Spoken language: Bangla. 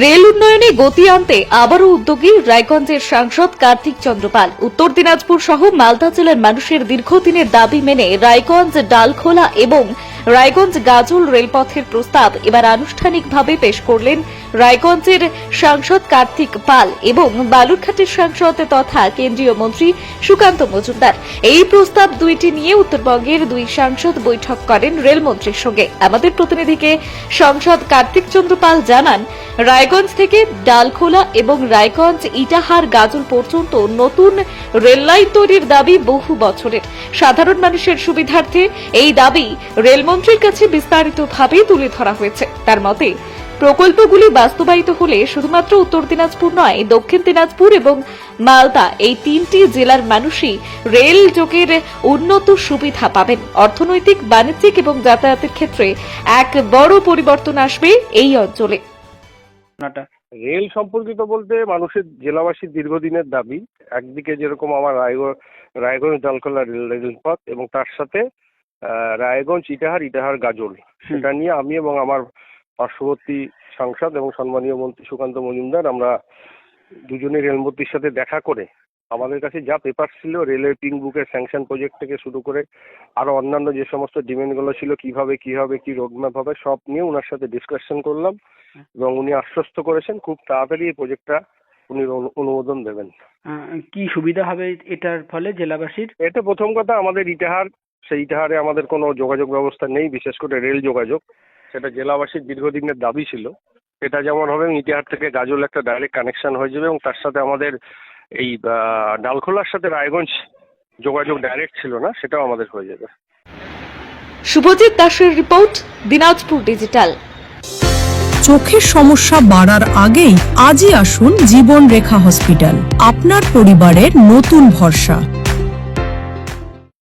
রেল উন্নয়নে গতি আনতে আবারও উদ্যোগী রায়গঞ্জের সাংসদ কার্তিক চন্দ্রপাল উত্তর দিনাজপুর সহ মালদা জেলার মানুষের দীর্ঘদিনের দাবি মেনে রায়গঞ্জ, ডালখোলা এবং রায়গঞ্জ গাজল রেলপথের প্রস্তাব এবার আনুষ্ঠানিকভাবে পেশ করলেন রায়গঞ্জের সাংসদ কার্তিক পাল এবং বালুরঘাটের সাংসদ তথা কেন্দ্রীয় মন্ত্রী সুকান্ত মজুমদার। এই প্রস্তাব দুইটি নিয়ে উত্তরবঙ্গের দুই সাংসদ বৈঠক করেন রেলমন্ত্রীর সঙ্গে। আমাদের প্রতিনিধিকে সাংসদ কার্তিক চন্দ্র পাল জানান, রায়গঞ্জ থেকে ডালখোলা এবং রায়গঞ্জ ইটাহার গাজল পর্যন্ত নতুন রেললাইন তৈরির দাবি বহু বছরের। সাধারণ মানুষের সুবিধার্থে এই দাবি রেলমন্ত্রীর কাছে বিস্তারিতভাবে তুলে ধরা হয়েছে। তার মতে, প্রকল্পগুলি বাস্তবায়িত হলে শুধুমাত্র উত্তর দিনাজপুর নয়, দক্ষিণ দিনাজপুর এবং মালদা এই তিনটি জেলার মানুষই রেল যোগের উন্নত সুবিধা পাবেন। অর্থনৈতিক, বাণিজ্যিক এবং যাতায়াতের ক্ষেত্রে এক বড় পরিবর্তন আসবে এই অঞ্চলে। রেল সম্পর্কিত বলতে মানুষের জেলাবাসীর দীর্ঘদিনের দাবি, একদিকে যেরকম আমার রায়গঞ্জ রায়গঞ্জ ডালখোলা রেল রেলপথ এবং তার সাথে রায়গঞ্জ ইটাহার ইটাহার গাজল। সেটা নিয়ে আমি এবং আমার পার্শ্ববর্তী সাংসদ এবং সম্মানীয় মন্ত্রী সুকান্ত মজুমদার আমরা দুজনে রেলমন্ত্রীর সাথে দেখা করে আমাদের কাছে যা পেপার ছিল রেলের পিং বুকের স্যাংশন প্রজেক্ট থেকে শুরু করে আরও অন্যান্য যে সমস্ত ডিমান্ডগুলো ছিল কীভাবে কি হবে কি রোডম্যাপ হবে সব নিয়ে ওনার সাথে ডিসকাশন করলাম এবং উনি আশ্বস্ত করেছেন খুব তাড়াতাড়ি এই প্রজেক্টটা উনি অনু- অনুমোদন দেবেন। কি সুবিধা হবে এটার ফলে জেলাবাসীর? এটা প্রথম কথা আমাদের ইটাহার সেই ইটাহারে আমাদের কোনো যোগাযোগ ব্যবস্থা নেই বিশেষ করে রেল যোগাযোগ। সেটা জেলাবাসীর দীর্ঘদিনের দাবি ছিল। এটা যেমন হবে ইটাহার থেকে গাজল একটা ডাইরেক্ট কানেকশন হয়ে যাবে এবং তার সাথে আমাদের এই ডালখোলার সাথে রায়গঞ্জ যোগাযোগ ডাইরেক্ট ছিল না সেটাও আমাদের হয়ে যাবে। শুভজিৎ দাসের রিপোর্ট দিনাজপুর ডিজিটাল। চোখের সমস্যা বাড়ার আগেই আজই আসুন জীবন রেখা হসপিটাল। আপনার পরিবারের নতুন ভরসা।